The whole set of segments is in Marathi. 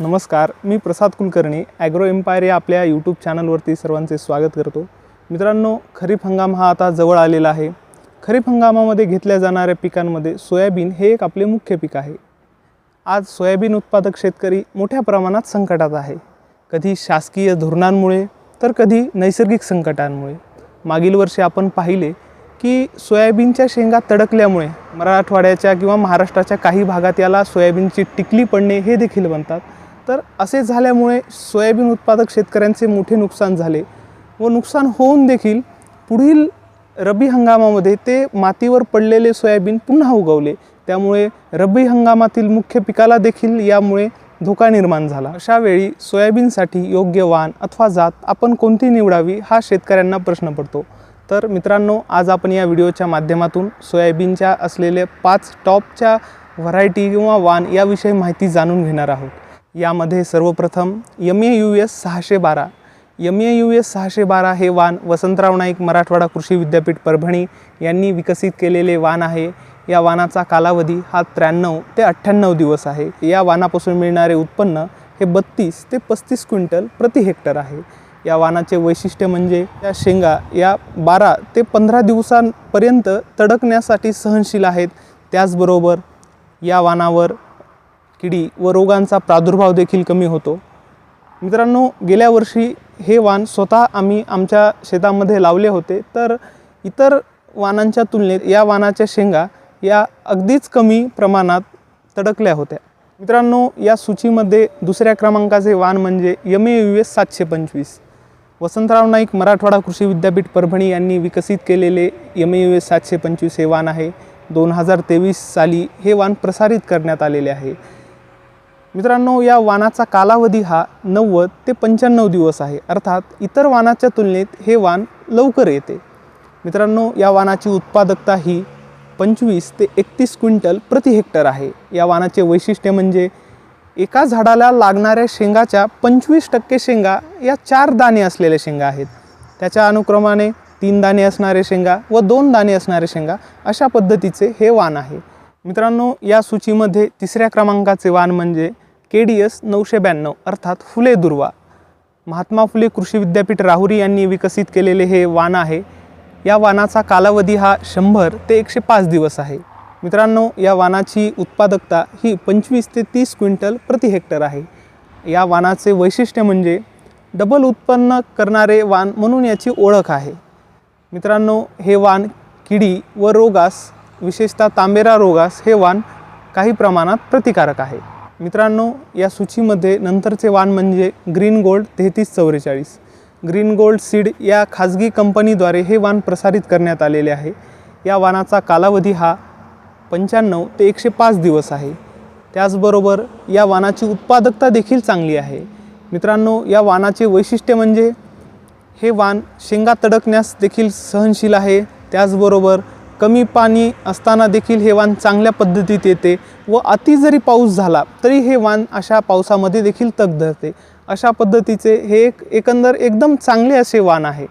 नमस्कार मी प्रसाद कुलकर्णी ॲग्रो एम्पायर या आपल्या यूट्यूब चॅनलवरती सर्वांचे स्वागत करतो. मित्रांनो खरीप हंगाम हा आता जवळ आलेला आहे. खरीप हंगामामध्ये घेतल्या जाणाऱ्या पिकांमध्ये सोयाबीन हे एक आपले मुख्य पीक आहे. आज सोयाबीन उत्पादक शेतकरी मोठ्या प्रमाणात संकटात आहे. कधी शासकीय धोरणांमुळे तर कधी नैसर्गिक संकटांमुळे. मागील वर्षी आपण पाहिले की सोयाबीनच्या शेंगा तडकल्यामुळे मराठवाड्याच्या किंवा महाराष्ट्राच्या काही भागात याला सोयाबीनची टिकली पडणे हे देखील म्हणतात. तर असे झाल्यामुळे सोयाबीन उत्पादक शेतकऱ्यांचे मोठे नुकसान झाले व नुकसान होऊन देखील पुढील रब्बी हंगामामध्ये ते मातीवर पडलेले सोयाबीन पुन्हा उगवले. त्यामुळे रब्बी हंगामातील मुख्य पिकाला देखील यामुळे धोका निर्माण झाला. अशा वेळी सोयाबीनसाठी योग्य वाण अथवा जात आपण कोणती निवडावी हा शेतकऱ्यांना प्रश्न पडतो. तर मित्रांनो आज आपण या व्हिडिओच्या माध्यमातून सोयाबीनच्या असलेले पाच टॉपच्या व्हरायटी किंवा वाण याविषयी माहिती जाणून घेणार आहोत. यामध्ये सर्वप्रथम यम ए यू एस सहाशे बारा. यम ए यू एस सहाशे बारा हे वाण वसंतराव नाईक मराठवाडा कृषी विद्यापीठ परभणी यांनी विकसित केलेले वाण आहे. या वानाचा कालावधी हा त्र्याण्णव ते अठ्ठ्याण्णव दिवस आहे. या वानापासून मिळणारे उत्पन्न हे बत्तीस ते पस्तीस क्विंटल प्रति हेक्टर आहे. या वाणाचे वैशिष्ट्य म्हणजे या शेंगा या बारा ते पंधरा दिवसांपर्यंत तडकण्यासाठी सहनशील आहेत. त्याचबरोबर या वाणावर किडी व रोगांचा प्रादुर्भाव देखील कमी होतो. मित्रांनो गेल्या वर्षी हे वाण स्वतः आम्ही आमच्या शेतामध्ये लावले होते. तर इतर वाणांच्या तुलनेत या वाणाच्या शेंगा या अगदीच कमी प्रमाणात तडकल्या होत्या. मित्रांनो या सूचीमध्ये दुसऱ्या क्रमांकाचे वाण म्हणजे यम ए यू एस सातशे पंचवीस. वसंतराव नाईक मराठवाडा कृषी विद्यापीठ परभणी यांनी विकसित केलेले एम ए यू एस सातशे पंचवीस हे वाण आहे. दोन हजार तेवीस साली हे वाण प्रसारित करण्यात आलेले आहे. मित्रांनो या वाणाचा कालावधी हा नव्वद ते पंच्याण्णव दिवस आहे. अर्थात इतर वाणाच्या तुलनेत हे वाण लवकर येते. मित्रांनो या वाणाची उत्पादकता ही पंचवीस ते एकतीस क्विंटल प्रति हेक्टर आहे. या वाणाचे वैशिष्ट्य म्हणजे एका झाडाला लागणाऱ्या शेंगाच्या पंचवीस टक्के शेंगा या चार दाणे असलेल्या शेंगा आहेत. त्याच्या अनुक्रमाने तीन दाणे असणारे शेंगा व दोन दाणे असणारे शेंगा अशा पद्धतीचे हे वाण आहे. मित्रांनो या सूचीमध्ये तिसऱ्या क्रमांकाचे वाण म्हणजे के डी एस नऊशे ब्याण्णव अर्थात फुले दुर्वा. महात्मा फुले कृषी विद्यापीठ राहुरी यांनी विकसित केलेले हे वाण आहे. या वाणाचा कालावधी हा शंभर ते एकशे पाच दिवस आहे. मित्रांनो या वाणाची उत्पादकता ही पंचवीस ते तीस क्विंटल प्रति हेक्टर आहे. या वाणाचे वैशिष्ट्य म्हणजे डबल उत्पन्न करणारे वाण म्हणून याची ओळख आहे. मित्रांनो हे वाण किडी व रोगास विशेषतः तांबेरा रोगास हे वाण काही प्रमाणात प्रतिकारक आहे. मित्रांनो या सूचीमध्ये नंतरचे वाण म्हणजे ग्रीन गोल्ड तेहतीस चौवेचाळीस. ग्रीन गोल्ड सीड या खाजगी कंपनीद्वारे हे वाण प्रसारित करण्यात आलेले आहे. या वाणाचा कालावधी हा पंच्याण्णव ते एकशे पाच दिवस आहे. त्याचबरोबर या वाणाची उत्पादकता देखील चांगली आहे. मित्रांनो या वाणाचे वैशिष्ट्य म्हणजे हे वाण शेंगा तडकण्यास देखील सहनशील आहे. त्याचबरोबर कमी पाणी असताना देखील हे वाण चांगल्या पद्धतीत येते व अति जरी पाऊस झाला तरी हे वाण अशा पावसामध्ये देखील तग धरते. अशा पद्धतीचे हे एक एकंदर एकदम चांगले असे वाण आहे.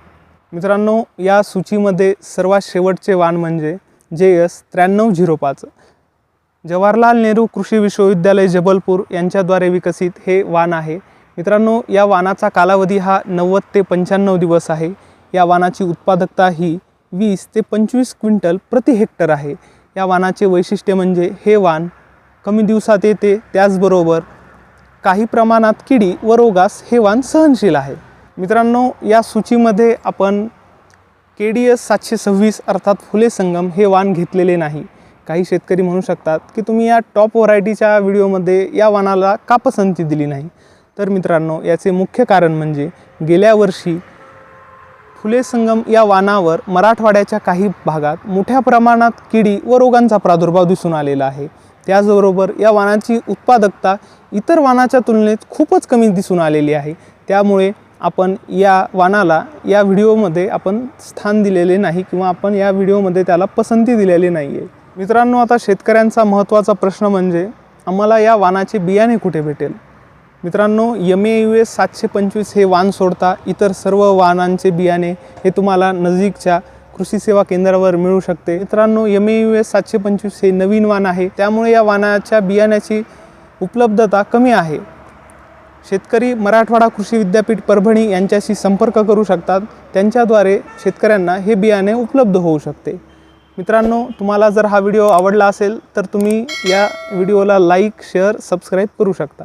मित्रांनो या सूचीमध्ये सर्वात शेवटचे वाण म्हणजे जे एस त्र्याण्णव झिरो पाच. जवाहरलाल नेहरू कृषी विश्वविद्यालय जबलपूर यांच्याद्वारे विकसित हे वाण आहे. मित्रांनो या वाणाचा कालावधी हा नव्वद ते पंच्याण्णव दिवस आहे. या वाणाची उत्पादकता ही वीस ते पंचवीस क्विंटल प्रति हेक्टर आहे. या वानाचे वैशिष्ट्य म्हणजे हे वाण कमी दिवसात येते त्याचबरोबर काही प्रमाणात किडी व रोगास हे वाण सहनशील आहे. मित्रांनो या सूचीमध्ये आपण के डी एस सातशे सव्वीस अर्थात फुले संगम हे वाण घेतलेले नाही. काही शेतकरी म्हणू शकतात की तुम्ही या टॉप व्हरायटीच्या व्हिडिओमध्ये या वाणाला का पसंती दिली नाही? तर मित्रांनो याचे मुख्य कारण म्हणजे गेल्या वर्षी फुले संगम या वाणावर मराठवाड्याच्या काही भागात मोठ्या प्रमाणात किडी व रोगांचा प्रादुर्भाव दिसून आलेला आहे. त्याचबरोबर या वाणाची उत्पादकता इतर वाणाच्या तुलनेत खूपच कमी दिसून आलेली आहे. त्यामुळे आपण या वाणाला या व्हिडिओमध्ये आपण स्थान दिलेले नाही किंवा आपण या व्हिडिओमध्ये त्याला पसंती दिलेली नाही आहे मित्रांनो आता शेतकऱ्यांचा महत्त्वाचा प्रश्न म्हणजे आम्हाला या वाणाचे बियाणे कुठे भेटेल? मित्रांनो यम ए यू एस सातशे पंचवीस हे वाण सोडता इतर सर्व वाहनांचे बियाणे हे तुम्हाला नजीकच्या कृषी सेवा केंद्रावर मिळू शकते. मित्रांनो यम ए यू एस सातशे पंचवीस हे नवीन वाण आहे. त्यामुळे या वाणाच्या बियाण्याची उपलब्धता कमी आहे. शेतकरी मराठवाडा कृषी विद्यापीठ परभणी यांच्याशी संपर्क करू शकतात. त्यांच्याद्वारे शेतकऱ्यांना हे बियाणे उपलब्ध होऊ शकते. मित्रांनो तुम्हाला जर हा व्हिडिओ आवडला असेल तर तुम्ही या व्हिडिओला लाईक शेअर सबस्क्राईब करू शकता.